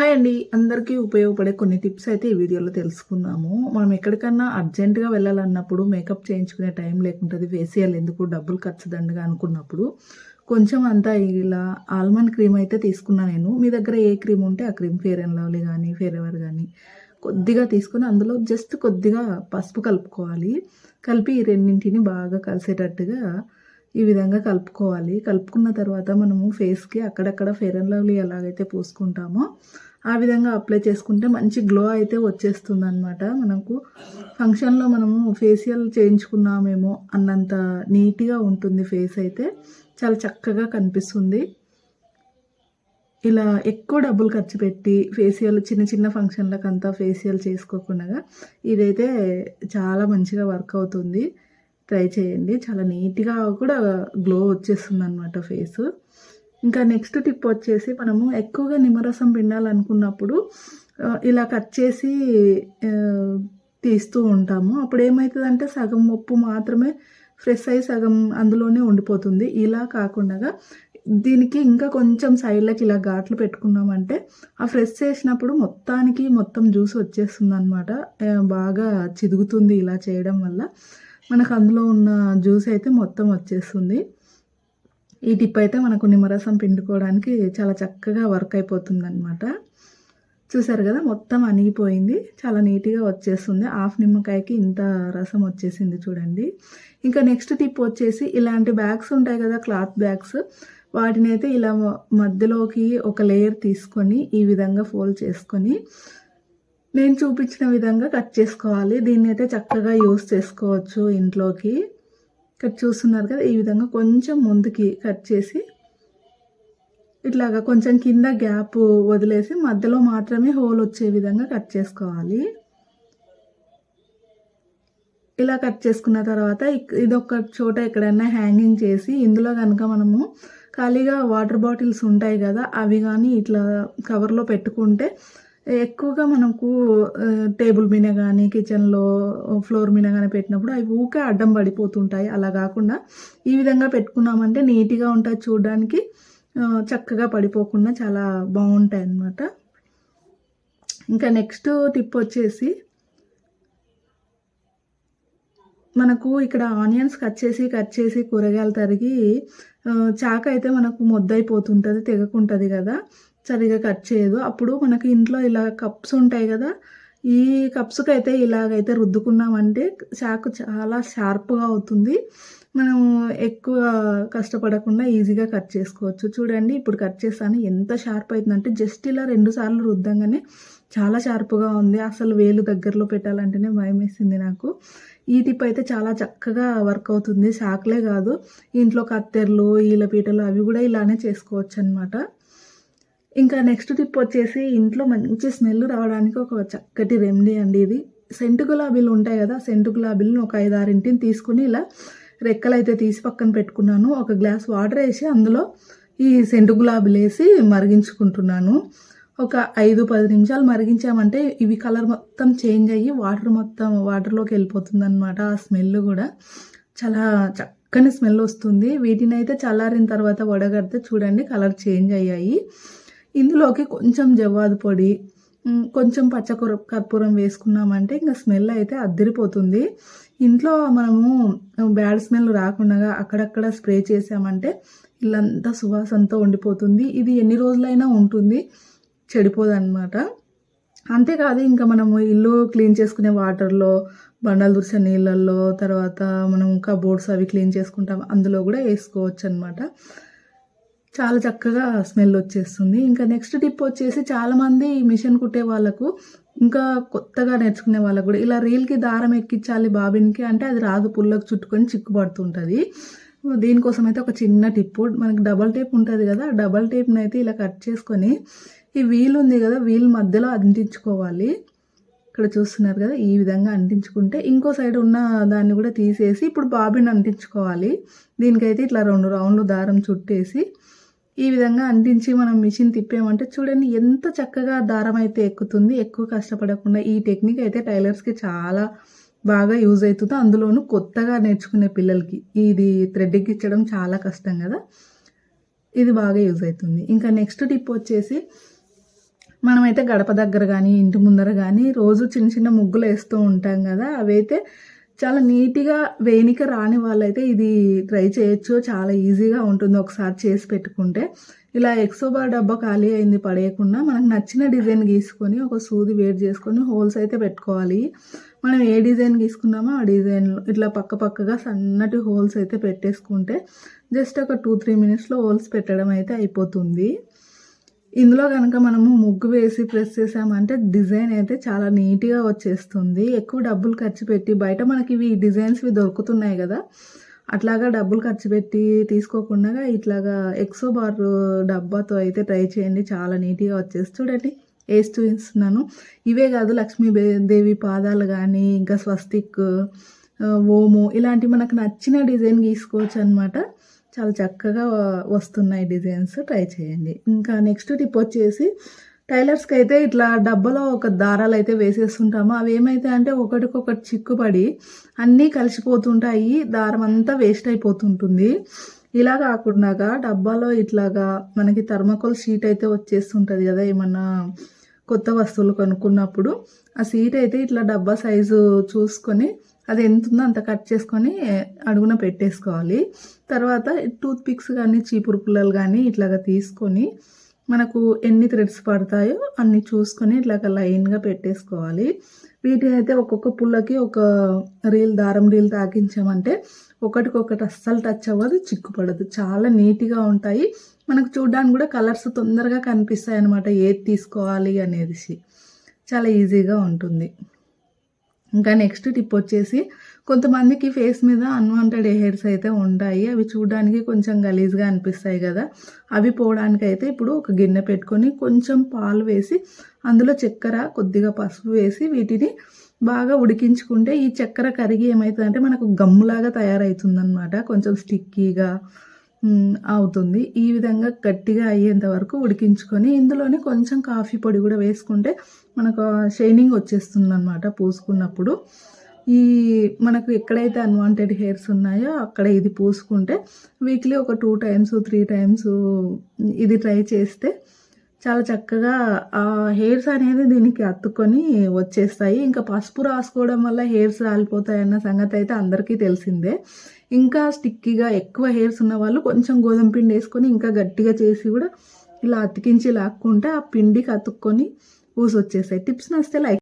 Hi అండి. అందరికీ ఉపయోగపడే కొన్ని టిప్స్ అయితే ఈ వీడియోలో తెలుసుకున్నాము మనం ఎక్కడికన్నా అర్జెంటుగా వెళ్ళాలన్నప్పుడు మేకప్ చేయించుకునే టైం లేకుంటుంది ఫేషియల్ ఎందుకు? డబ్బులు ఖర్చు దండగా అనుకున్నప్పుడు. కొంచెం అంతా ఇలా ఆల్మండ్ క్రీమ్ అయితే తీసుకున్నా నేను. మీ దగ్గర ఏ క్రీమ్ ఉంటే ఆ క్రీమ్ ఫేర్ అండ్ లవ్లీ కానీ ఫేర్ ఎవర్ కానీ కొద్దిగా తీసుకుని అందులో జస్ట్ కొద్దిగా పసుపు కలుపుకోవాలి. కలిపి ఈ రెండింటిని బాగా కలిసేటట్టుగా ఈ విధంగా కలుపుకోవాలి. కలుపుకున్న తర్వాత మనము ఫేస్కి అక్కడక్కడ ఫెయిర్ అండ్ లవ్లీ ఎలాగైతే పూసుకుంటామో ఆ విధంగా అప్లై చేసుకుంటే మంచి గ్లో అయితే వచ్చేస్తుంది అనమాట మనకు ఫంక్షన్లో మనము ఫేషియల్ చేయించుకున్నామేమో అన్నంత నీట్గా ఉంటుంది ఫేస్ అయితే చాలా చక్కగా కనిపిస్తుంది. ఇలా ఎక్కువ డబ్బులు ఖర్చు పెట్టి ఫేషియల్ చిన్న చిన్న ఫంక్షన్లకు అంతా ఫేషియల్ చేసుకోకుండా ఇదైతే చాలా మంచిగా వర్క్ అవుతుంది. ట్రై చేయండి. చాలా నీట్గా కూడా గ్లో వచ్చేస్తుంది అనమాట ఫేస్. ఇంకా నెక్స్ట్ టిప్ వచ్చేసి మనము ఎక్కువగా నిమ్మరసం పిండాలనుకున్నప్పుడు ఇలా కట్ చేసి తీస్తూ ఉంటాము. అప్పుడు ఏమవుతుందంటే సగం ఉప్పు మాత్రమే ఫ్రెష్ అయ్యి సగం అందులోనే ఉండిపోతుంది. ఇలా కాకుండా దీనికి ఇంకా కొంచెం సైడ్లకి ఇలా ఘాట్లు పెట్టుకున్నామంటే ఆ ఫ్రెష్ చేసినప్పుడు మొత్తానికి మొత్తం జ్యూస్ వచ్చేస్తుంది అనమాట బాగా చిదుగుతుంది ఇలా చేయడం వల్ల. మనకు అందులో ఉన్న జ్యూస్ అయితే మొత్తం వచ్చేస్తుంది. ఈ టిప్ అయితే మనకు నిమ్మరసం పిండుకోవడానికి చాలా చక్కగా వర్క్ అయిపోతుంది అనమాట చూసారు కదా మొత్తం అణిగిపోయింది. చాలా నీట్గా వచ్చేస్తుంది. హాఫ్ నిమ్మకాయకి ఇంత రసం వచ్చేసింది చూడండి. ఇంకా నెక్స్ట్ టిప్ వచ్చేసి ఇలాంటి బ్యాగ్స్ ఉంటాయి కదా క్లాత్ బ్యాగ్స్. వాటిని అయితే ఇలా మధ్యలోకి ఒక లేయర్ తీసుకొని ఈ విధంగా ఫోల్డ్ చేసుకొని నేను చూపించిన విధంగా కట్ చేసుకోవాలి. దీన్ని అయితే చక్కగా యూస్ చేసుకోవచ్చు ఇంట్లోకి. కట్ చూస్తున్నారు కదా ఈ విధంగా కొంచెం ముందుకి కట్ చేసి ఇట్లాగా కొంచెం కింద గ్యాప్ వదిలేసి మధ్యలో మాత్రమే హోల్ వచ్చే విధంగా కట్ చేసుకోవాలి. ఇలా కట్ చేసుకున్న తర్వాత ఇది ఒక చోట ఎక్కడైనా హ్యాంగింగ్ చేసి ఇందులో కనుక మనము ఖాళీగా వాటర్ బాటిల్స్ ఉంటాయి కదా అవి కానీ ఇట్లా కవర్లో పెట్టుకుంటే ఎక్కువగా మనకు టేబుల్ మీద కానీ కిచెన్లో ఫ్లోర్ మీద కానీ పెట్టినప్పుడు అవి ఊకే అడ్డం పడిపోతుంటాయి. అలా కాకుండా ఈ విధంగా పెట్టుకున్నామంటే నీట్గా ఉంటుంది చూడడానికి. చక్కగా పడిపోకుండా చాలా బాగుంటాయి అన్నమాట. ఇంకా నెక్స్ట్ టిప్ వచ్చేసి మనకు ఇక్కడ ఆనియన్స్ కట్ చేసి కట్ చేసి కూరగాయలు తరిగి చాక అయితే మనకు మొద్దైపోతుంటుంది తెగకుంటుంది కదా. సరిగా కట్ చేయదు. అప్పుడు మనకి ఇంట్లో ఇలా కప్స్ ఉంటాయి కదా ఈ కప్స్కి అయితే ఇలాగైతే రుద్దుకున్నామంటే చాకు చాలా షార్ప్గా అవుతుంది. మనం ఎక్కువ కష్టపడకుండా ఈజీగా కట్ చేసుకోవచ్చు. చూడండి ఇప్పుడు కట్ చేస్తాను. ఎంత షార్ప్ అవుతుందంటే జస్ట్ ఇలా రెండు సార్లు రుద్దంగానే చాలా షార్ప్గా ఉంది. అసలు వేలు దగ్గరలో పెట్టాలంటేనే భయం వేసింది నాకు. ఈ టిప్ అయితే చాలా చక్కగా వర్క్ అవుతుంది. షాక్లే కాదు ఇంట్లో కత్తెరలు ఈలపీటలు అవి కూడా ఇలానే చేసుకోవచ్చు అనమాట ఇంకా నెక్స్ట్ టిప్ వచ్చేసి ఇంట్లో మంచి స్మెల్ రావడానికి ఒక చక్కటి రెమెడీ అండి ఇది. సెంటు గులాబీలు ఉంటాయి కదా సెంటు గులాబీలను ఒక ఐదు ఆరింటిని తీసుకుని ఇలా రెక్కలు అయితే తీసి పక్కన పెట్టుకున్నాను. ఒక గ్లాస్ వాటర్ వేసి అందులో ఈ సెంటు గులాబీలు వేసి మరిగించుకుంటున్నాను. ఒక ఐదు పది నిమిషాలు మరిగించామంటే ఇవి కలర్ మొత్తం చేంజ్ అయ్యి వాటర్ మొత్తం వాటర్లోకి వెళ్ళిపోతుంది అనమాట ఆ స్మెల్ కూడా. చాలా చక్కని స్మెల్ వస్తుంది. వీటిని అయితే చల్లారిన తర్వాత వడగడితే చూడండి కలర్ చేంజ్ అయ్యాయి. ఇందులోకి కొంచెం జవ్వాదు పొడి కొంచెం పచ్చకూర కర్పూరం వేసుకున్నామంటే ఇంకా స్మెల్ అయితే అద్దరిపోతుంది. ఇంట్లో మనము బ్యాడ్ స్మెల్ రాకుండా అక్కడక్కడ స్ప్రే చేసామంటే ఇల్లంతా సువాసనతో ఉండిపోతుంది. ఇది ఎన్ని రోజులైనా ఉంటుంది చెడిపోదన్నమాట. అంతేకాదు ఇంకా మనము ఇల్లు క్లీన్ చేసుకునే వాటర్లో బండలు దుర్సే నీళ్ళల్లో తర్వాత మనం కబోర్డ్స్ అవి క్లీన్ చేసుకుంటాం అందులో కూడా వేసుకోవచ్చు అనమాట చాలా చక్కగా స్మెల్ వచ్చేస్తుంది. ఇంకా నెక్స్ట్ టిప్ వచ్చేసి చాలామంది మిషన్ కుట్టే వాళ్ళకు ఇంకా కొత్తగా నేర్చుకునే వాళ్ళకు కూడా ఇలా రీల్కి దారం ఎక్కించాలి బాబిన్కి అంటే అది రాదు పుల్లకు చుట్టుకొని చిక్కుపడుతుంటుంది. దీనికోసం అయితే ఒక చిన్న టిప్పు మనకి డబల్ టేప్ ఉంటుంది కదా డబల్ టేప్ని అయితే ఇలా కట్ చేసుకొని ఈ వీల్ ఉంది కదా వీల్ మధ్యలో అంటించుకోవాలి. ఇక్కడ చూస్తున్నారు కదా ఈ విధంగా అంటించుకుంటే ఇంకో సైడ్ ఉన్న దాన్ని కూడా తీసేసి ఇప్పుడు బాబిన్ అంటించుకోవాలి. దీనికైతే ఇట్లా రెండు రౌండ్లు దారం చుట్టేసి ఈ విధంగా అంటించి మనం మిషన్ తిప్పామంటే చూడండి ఎంత చక్కగా దారం అయితే ఎక్కుతుంది. ఎక్కువ కష్టపడకుండా ఈ టెక్నిక్ అయితే టైలర్స్కి చాలా బాగా యూజ్ అవుతుంది. అందులోనూ కొత్తగా నేర్చుకునే పిల్లలకి ఇది థ్రెడ్ ఇచ్చడం చాలా కష్టం కదా. ఇది బాగా యూజ్ అవుతుంది. ఇంకా నెక్స్ట్ టిప్ వచ్చేసి మనమైతే గడప దగ్గర కానీ ఇంటి ముందర కానీ రోజు చిన్న చిన్న ముగ్గులు వేస్తూ ఉంటాం కదా. అవైతే చాలా నీట్గా వేణిక రాని వాళ్ళైతే ఇది ట్రై చేయొచ్చు. చాలా ఈజీగా ఉంటుంది ఒకసారి చేసి పెట్టుకుంటే. ఇలా ఎక్సోబార్ డబ్బా ఖాళీ అయింది పడేయకుండా మనకు నచ్చిన డిజైన్ గీసుకొని ఒక సూది వేడి చేసుకొని హోల్స్ అయితే పెట్టుకోవాలి. మనం ఏ డిజైన్ గీసుకున్నామో ఆ డిజైన్ ఇట్లా పక్క పక్కగా సన్నటి హోల్స్ అయితే పెట్టేసుకుంటే జస్ట్ ఒక టూ త్రీ మినిట్స్లో హోల్స్ పెట్టడం అయితే అయిపోతుంది. ఇందులో కనుక మనము ముగ్గు వేసి ప్రెస్ చేసామంటే డిజైన్ అయితే చాలా నీట్గా వచ్చేస్తుంది. ఎక్కువ డబ్బులు ఖర్చు పెట్టి బయట మనకి ఇవి డిజైన్స్వి దొరుకుతున్నాయి కదా అట్లాగా డబ్బులు ఖర్చు పెట్టి తీసుకోకుండా ఇట్లాగా ఎక్సో బార్ డబ్బాతో అయితే ట్రై చేయండి. చాలా నీట్గా వచ్చేసి చూడండి వేసి చూపిస్తున్నాను. ఇవే కాదు లక్ష్మీ దేవి పాదాలు కానీ ఇంకా స్వస్తిక్ ఓము ఇలాంటి మనకు నచ్చిన డిజైన్ గీసుకోవచ్చు అనమాట చాలా చక్కగా వస్తున్నాయి డిజైన్స్. ట్రై చేయండి. ఇంకా నెక్స్ట్ టిప్ వచ్చేసి టైలర్స్కి అయితే ఇట్లా డబ్బాలో ఒక దారాలు అయితే వేసేస్తుంటాము. అవి ఏమైతే అంటే ఒకటికొకటి చిక్కుపడి అన్నీ కలిసిపోతుంటాయి. దారం అంతా వేస్ట్ అయిపోతుంటుంది. ఇలా కాకుండా డబ్బాలో ఇట్లాగా మనకి థర్మకోల్ షీట్ అయితే వచ్చేస్తుంటుంది కదా ఏమన్నా కొత్త వస్తువులు కొనుక్కున్నప్పుడు ఆ సీట్ అయితే ఇట్లా డబ్బా సైజు చూసుకొని అది ఎంత ఉందో అంత కట్ చేసుకొని అడుగున పెట్టేసుకోవాలి. తర్వాత టూత్ పిక్స్ కానీ చీపురు పుల్లలు కానీ ఇట్లాగా తీసుకొని మనకు ఎన్ని థ్రెడ్స్ పడతాయో అన్ని చూసుకొని ఇట్లాగ లైన్గా పెట్టేసుకోవాలి. వీటిని అయితే ఒక్కొక్క పుల్లకి ఒక రీల్ దారం రీల్ తాకించామంటే ఒకటికొకటి అస్సలు టచ్ అవ్వదు చిక్కుపడదు. చాలా నీట్గా ఉంటాయి. మనకు చూడడానికి కూడా కలర్స్ తొందరగా కనిపిస్తాయి అనమాట ఏది తీసుకోవాలి అనేది. చాలా ఈజీగా ఉంటుంది. ఇంకా నెక్స్ట్ టిప్ వచ్చేసి కొంతమందికి ఫేస్ మీద అన్వాంటెడ్ హెయిర్స్ అయితే ఉంటాయి. అవి చూడడానికి కొంచెం గలీజ్గా అనిపిస్తాయి కదా. అవి పోవడానికి అయితే ఇప్పుడు ఒక గిన్నె పెట్టుకొని కొంచెం పాలు వేసి అందులో చక్కెర కొద్దిగా పసుపు వేసి వీటిని బాగా ఉడికించుకుంటే ఈ చక్కెర కరిగి ఏమవుతుందంటే మనకు గమ్ములాగా తయారవుతుందన్నమాట. కొంచెం స్టిక్కీగా అవుతుంది. ఈ విధంగా గట్టిగా అయ్యేంత వరకు ఉడికించుకొని ఇందులోనే కొంచెం కాఫీ పొడి కూడా వేసుకుంటే మనకు షైనింగ్ వచ్చేస్తుంది అనమాట పూసుకున్నప్పుడు. ఈ మనకు ఎక్కడైతే అన్వాంటెడ్ హెయిర్స్ ఉన్నాయో అక్కడ ఇది పూసుకుంటే వీక్లీ ఒక టూ టైమ్స్ త్రీ టైమ్స్ ఇది ట్రై చేస్తే చాలా చక్కగా ఆ హెయిర్స్ అనేది దీనికి అత్తుకొని వచ్చేస్తాయి. ఇంకా పసుపు రాసుకోవడం వల్ల హెయిర్స్ రాలిపోతాయి అన్న సంగతి అయితే అందరికీ తెలిసిందే. ఇంకా స్టిక్కీగా ఎక్కువ హెయిర్స్ ఉన్న వాళ్ళు కొంచెం గోధుమ పిండి వేసుకొని ఇంకా గట్టిగా చేసి కూడా ఇలా అతికించి లాక్కుంటే ఆ పిండికి అతుక్కొని పూసి వచ్చేస్తాయి టిప్స్ నస్తే లైక్